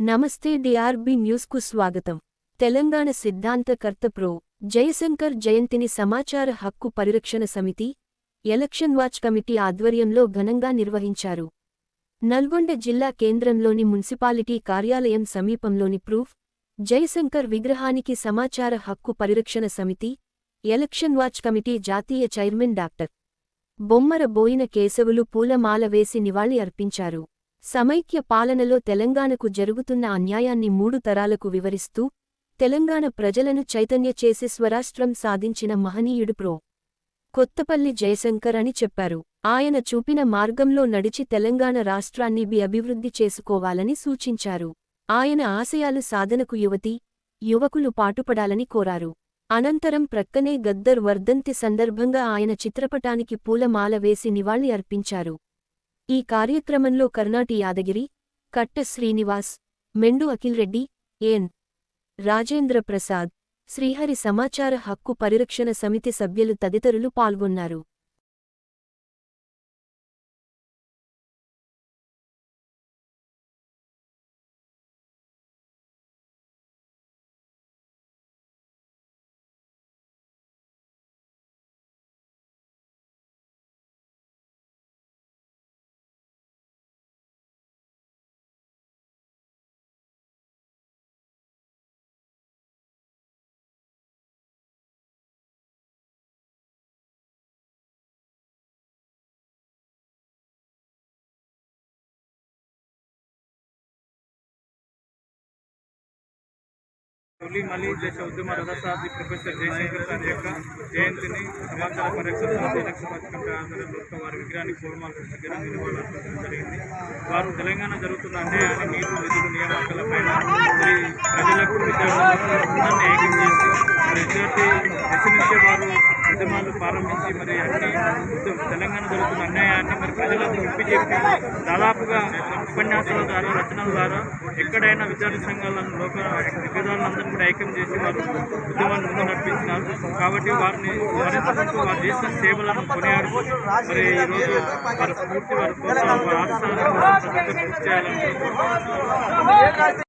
నమస్తే డిఆర్బి న్యూస్కు స్వాగతం. తెలంగాణ సిద్ధాంతకర్త ప్రో. జయశంకర్ జయంతిని సమాచార హక్కు పరిరక్షణ సమితి ఎలక్షన్ వాచ్ కమిటీ ఆధ్వర్యంలో ఘనంగా నిర్వహించారు. నల్గొండ జిల్లా కేంద్రంలోని మున్సిపాలిటీ కార్యాలయం సమీపంలోని ప్రూఫ్ జయశంకర్ విగ్రహానికి సమాచార హక్కు పరిరక్షణ సమితి ఎలక్షన్ వాచ్ కమిటీ జాతీయ చైర్మన్ డాక్టర్ బొమ్మర బోయిన కేశవులు పూలమాల వేసి నివాళి అర్పించారు. సమైక్య పాలనలో తెలంగాణకు జరుగుతున్న అన్యాయాన్ని మూడు తరాలకు వివరిస్తూ తెలంగాణ ప్రజలను చైతన్య చేసి స్వరాష్ట్రం సాధించిన మహనీయుడు ప్రో. కొత్తపల్లి జయశంకర్ అని చెప్పారు. ఆయన చూపిన మార్గంలో నడిచి తెలంగాణ రాష్ట్రాన్ని బి అభివృద్ధి చేసుకోవాలని సూచించారు. ఆయన ఆశయాలు సాధనకు యువతి యువకులు పాటుపడాలని కోరారు. అనంతరం ప్రక్కనే గద్దర్ వర్ధంతి సందర్భంగా ఆయన చిత్రపటానికి పూలమాల వేసి నివాళి అర్పించారు. ఈ కార్యక్రమంలో కర్ణాటి యాదగిరి కట్ట శ్రీనివాస్ మెండు అఖిల్ రెడ్డి ఎన్. రాజేంద్ర ప్రసాద్ శ్రీహరి సమాచార హక్కు పరిరక్షణ సమితి సభ్యులు తదితరులు పాల్గొన్నారు. తొలి మళ్ళీ దేశ ఉద్యమ రథసారథి ప్రొఫెసర్ జయశంకర్ గారి యొక్క జయంతిని సమాచార పరిరక్షణ సమితి ఎలక్షన్ పథకంపై ఆంధ్రప్రదేశ్లో వారి విగ్రహానికి పూర్వమాల దగ్గర నివాళులర్పించడం జరిగింది. వారు తెలంగాణ జరుగుతున్న అన్యాయాన్ని నీరు విధులు నియామకాలపైన మరి ప్రజలకు విద్యార్థులకు ఏకం చేసి మరి విద్యార్థి దశ వారు ఉద్యమాలు ప్రారంభించి మరి అన్ని తెలంగాణ జరుగుతున్న అన్యాయాన్ని మరి ప్రజలకు విప్పి చెప్పి దాదాపుగా ఉపన్యాసాల ద్వారా రచనల ద్వారా ఎక్కడైనా విద్యార్థి సంఘాలను లోక విభేదాలందరినీ కూడా ఐక్యం చేసి వారు ఉద్యమాన్ని ముందు నడిపించినారు కాబట్టి వారిని స్మరించుకుంటూ వారు చేసిన సేవలను కొనియాడు మరి ఈరోజు వారి స్ఫూర్తి వారి కోసం వారి ఆశయాలను ప్రతి ఒక్కరు చేయాలని